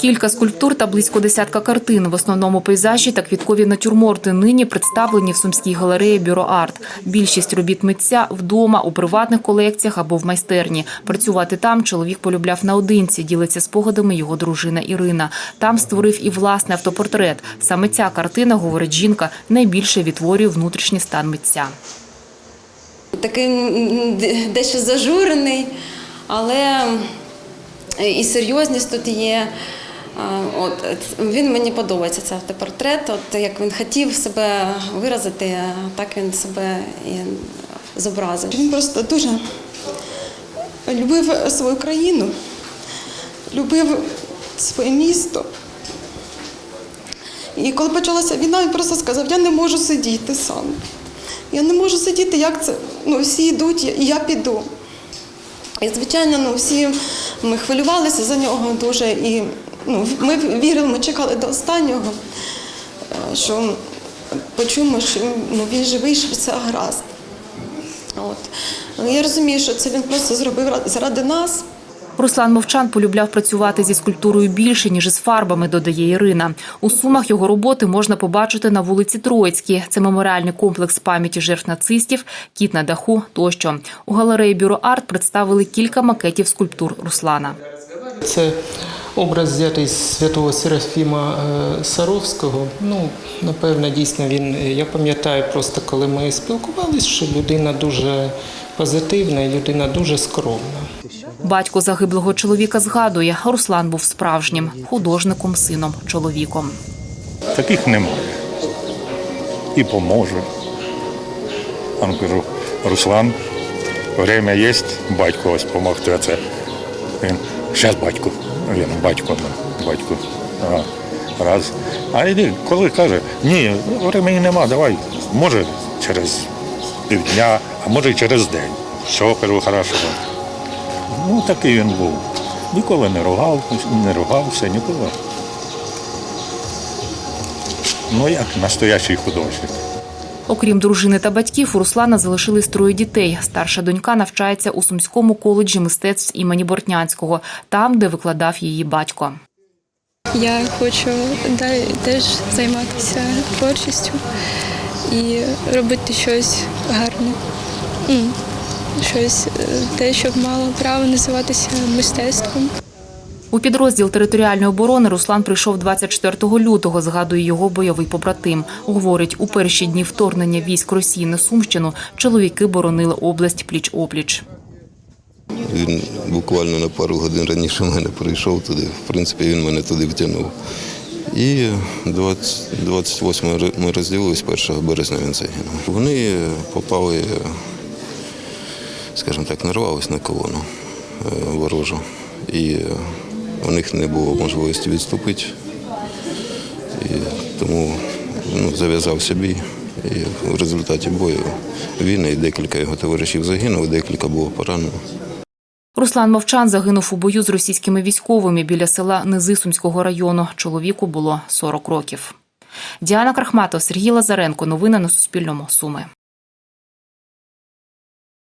Кілька скульптур та близько десятка картин, в основному пейзажі та квіткові натюрморти, нині представлені в Сумській галереї Бюро Арт. Більшість робіт митця вдома, у приватних колекціях або в майстерні. Працювати там чоловік полюбляв наодинці, ділиться спогадами його дружина Ірина. Там створив і власний автопортрет. Саме ця картина, говорить жінка, найбільше відтворює внутрішній стан митця. такий дещо зажурений, але і серйозність тут є. От, він мені подобається цей автопортрет. От як він хотів себе виразити, так він себе і зобразив. Він просто дуже любив свою країну, любив своє місто. І коли почалася війна, він просто сказав, я не можу сидіти сам. Я не можу сидіти, як це. Ну, всі йдуть, і я піду. І, звичайно, ну, всі ми хвилювалися за нього дуже. І ну, ми вірили, ми чекали до останнього, е, що почуємо, що ну, він живий, що все гаразд. От. Я розумію, що це він просто зробив заради нас. Руслан Мовчан полюбляв працювати зі скульптурою більше, ніж із фарбами, додає Ірина. У Сумах його роботи можна побачити на вулиці Троїцькій. Це меморіальний комплекс пам'яті жертв нацистів, кіт на даху тощо. У галереї Бюро Арт представили кілька макетів скульптур Руслана. Це образ взятий з святого Серафіма е, Саровського. Ну, напевно, дійсно він. е, Я пам'ятаю просто, коли ми спілкувалися, що людина дуже позитивна людина дуже скромна. Батько загиблого чоловіка згадує, Руслан був справжнім художником, сином, чоловіком. Таких немає. І поможе. А ну кажу, Руслан, время є, батько ось помогти. Це він, зараз батько. Він батько, ну, батько. Ага. Раз. А йди, коли каже, ні, времени нема, давай, може через півдня, а може й через день. Все, кажу, хорошо. Ну, такий він був. Ніколи не ругав, не ругався, ніколи. Ну, як настоящий художник. Окрім дружини та батьків, у Руслана залишились троє дітей. Старша донька навчається у Сумському коледжі мистецтв імені Бортнянського, там, де викладав її батько. Я хочу теж займатися творчістю і робити щось гарне. Щось е, те, щоб мало право називатися мистецтвом. У підрозділ територіальної оборони Руслан прийшов 24 лютого. Згадує його бойовий побратим. Говорить, у перші дні вторгнення військ Росії на Сумщину чоловіки боронили область пліч опліч. Він буквально на пару годин раніше мене прийшов туди. В принципі, він мене туди втягнув. І 20, 28 ми розділились 1 березня він загинув. Вони попали, скажімо так, нарвались на колону е, ворожу. І е, у них не було можливості відступити. І тому ну, зав'язався бій. І в результаті бою він і декілька його товаришів загинули, декілька було поранено. Руслан Мовчан загинув у бою з російськими військовими біля села Низи Сумського району. Чоловіку було 40 років. Діана Крахматов, Сергій Лазаренко. Новини на Суспільному. Суми.